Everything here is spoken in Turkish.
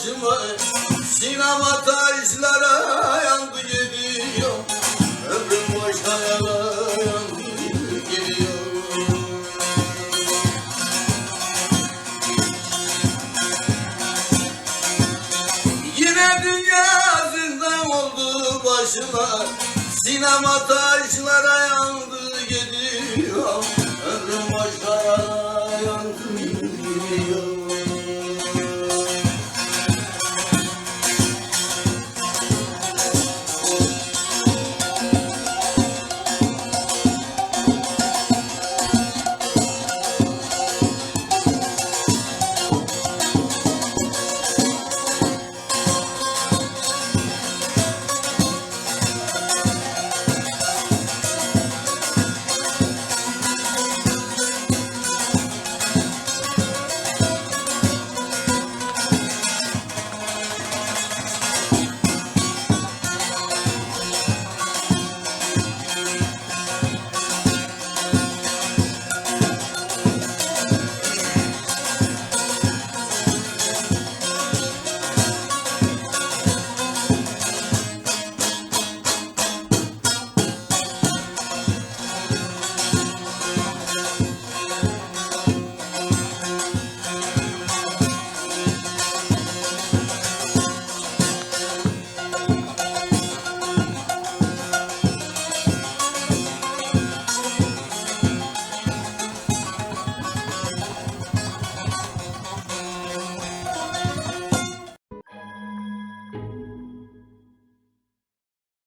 başımı Sinema taşlara yandı gidiyor. Ömrüm boşa yalan gidiyor. Yine dünya zindan oldu başıma Sinema taşlara yandı gidiyor.